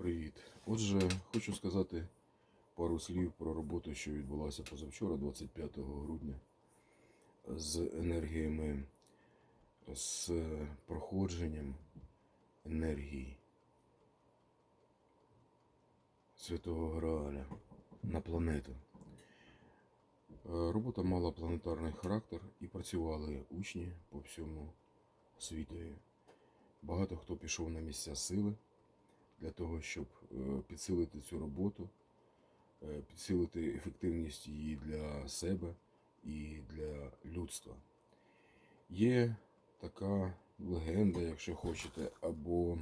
Привіт. Отже, хочу сказати пару слів про роботу, що відбулася позавчора, 25 грудня, з енергіями, з проходженням енергії Святого Грааля на планету. Е, Робота мала планетарний характер і працювали учні по всьому світові. Багато хто пішов на місця сили для того, щоб е, підсилити цю роботу, е, підсилити ефективність її для себе і для людства. Є така легенда, якщо хочете, або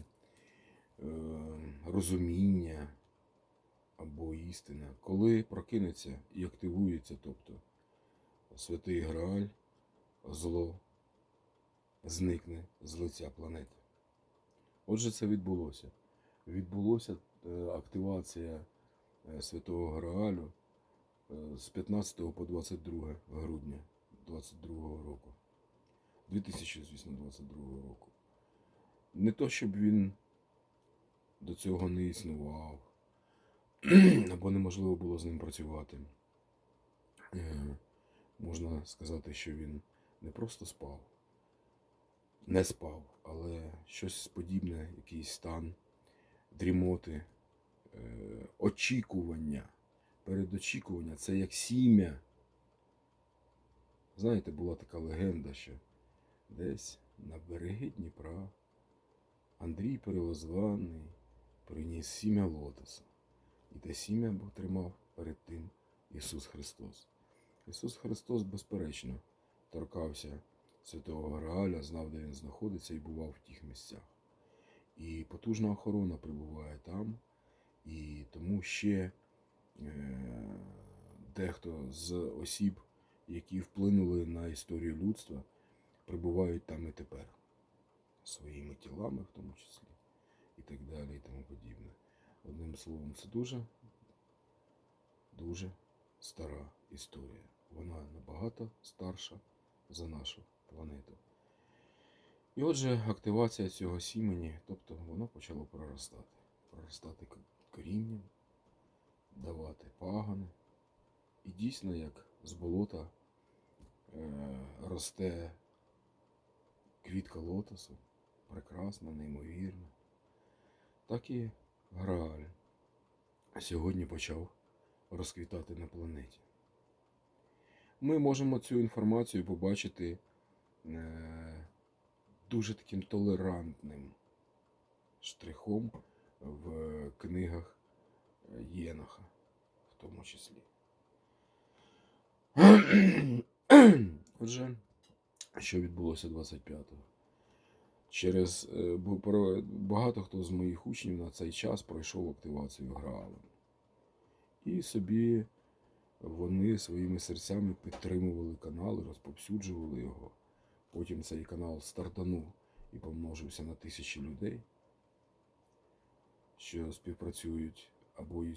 е, розуміння, або істина, коли прокинеться і активується, тобто святий Грааль, зло зникне з лиця планети. Отже, це відбулося відбулося е, активація е, Святого Граалю е, з 15 по 22 грудня 22 року. 2022 року. Не то, щоб він до цього не існував, або неможливо було з ним працювати. Можна сказати, що він не просто спав, не спав, але щось подібне, якийсь стан дрімоти, е, очікування. Передочікування це як сім'я. Знаєте, була така легенда, що десь на берегі Дніпра Андрій Перелозваний приніс сім'я лотоса. І те сім'я тримав перед тим Ісус Христос. Ісус Христос, безперечно, торкався Святого Грааля, знав, де він знаходиться і бував в тих місцях. І потужна охорона прибуває там, і тому ще е, дехто з осіб, які вплинули на історію людства, прибувають там і тепер, своїми тілами, в тому числі, і так далі, і тому подібне. Одним словом, це дуже, дуже стара історія. Вона набагато старша за нашу планету. І отже, активація цього сімені, тобто воно почало проростати. Проростати корінням, давати пагани. І дійсно, як з болота е, росте квітка лотосу, прекрасна, неймовірна, так і Грааль сьогодні почав розквітати на планеті. Ми можемо цю інформацію побачити. Е, дуже таким толерантним штрихом в книгах Єноха, в тому числі. Отже, що відбулося 25-го? Через е, багато хто з моїх учнів на цей час пройшов активацію Граалем. І собі вони своїми серцями підтримували канал і розповсюджували його. Потім цей канал стартанув і помножився на тисячі людей, що співпрацюють або е,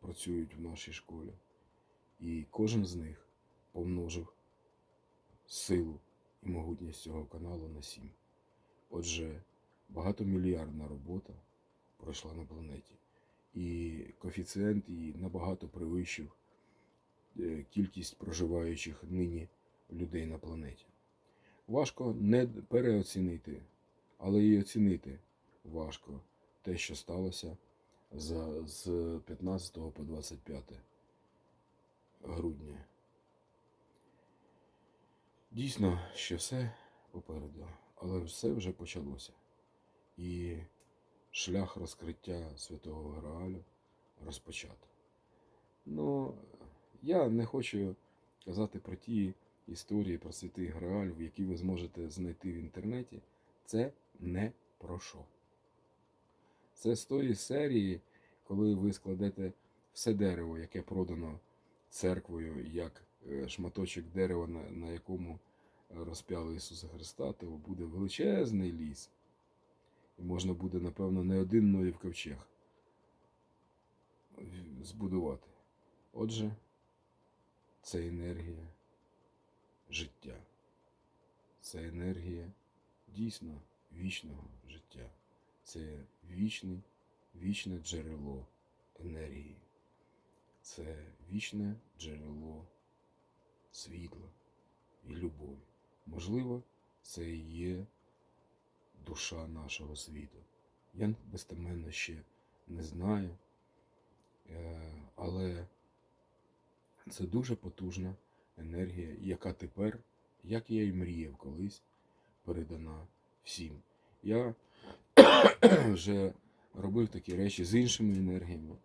працюють в нашій школі. І кожен з них помножив силу і могутність цього каналу на сім. Отже, багатомільярдна робота пройшла на планеті. І коефіцієнт її набагато перевищив е, кількість проживаючих нині людей на планеті. Важко не переоцінити, але і оцінити важко те, що сталося за, з 15 по 25 грудня. Дійсно, що все попереду, але все вже почалося. І шлях розкриття Святого Грааля розпочато. Ну, я не хочу казати про ті історії про святий Грааль, які ви зможете знайти в інтернеті, це не про що. Це з тої серії, коли ви складете все дерево, яке продано церквою, як е, шматочок дерева, на, якому розп'яли Ісуса Христа, то буде величезний ліс. І можна буде, напевно, не один Ноїв ковчег збудувати. Отже, це енергія життя. Це енергія дійсно вічного життя. Це вічний вічне джерело енергії. Це вічне джерело світла і любові. Можливо, це і є душа нашого світу. Я безтеменно ще не знаю, е, але це дуже потужна енергія, яка тепер, як я і мріяв колись, передана всім. Я вже робив такі речі з іншими енергіями.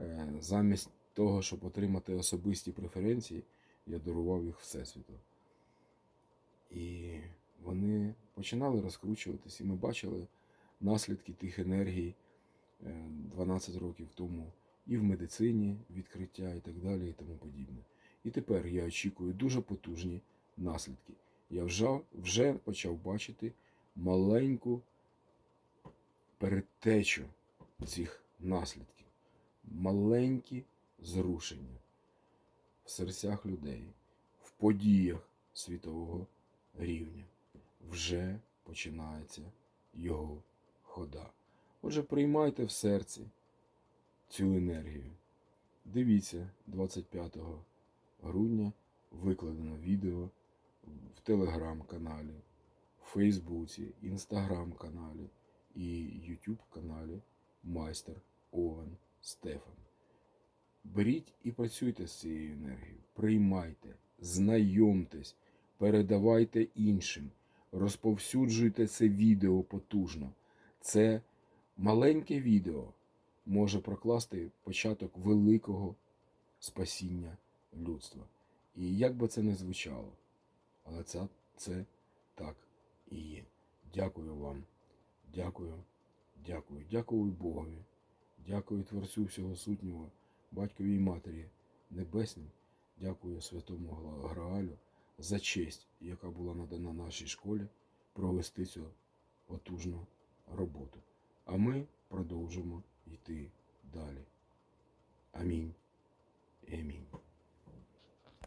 Е, Замість того, щоб отримати особисті преференції, я дарував їх Всесвіту. І вони починали розкручуватись, і ми бачили наслідки тих енергій е, 12 років тому і в медицині відкриття, і так далі, і тому подібне. І тепер я очікую дуже потужні наслідки. Я вже, вже почав бачити маленьку передтечу цих наслідків, маленькі зрушення в серцях людей, в подіях світового рівня. Вже починається його хода. Отже, приймайте в серці цю енергію. Дивіться 25 грудня викладено відео в телеграм-каналі, в Фейсбуці, інстаграм-каналі і Ютуб каналі Майстер Овен Стефан. Беріть і працюйте з цією енергією. Приймайте, знайомтесь, передавайте іншим, розповсюджуйте це відео потужно. Це маленьке відео може прокласти початок великого спасіння людства. І як би це не звучало, але це, це так і є. Дякую вам. Дякую, дякую, дякую Богові, дякую Творцю всього сутнього, батькові і матері небесним, дякую святому Граалю за честь, яка була надана нашій школі провести цю потужну роботу. А ми продовжимо йти далі. Амінь. Амінь.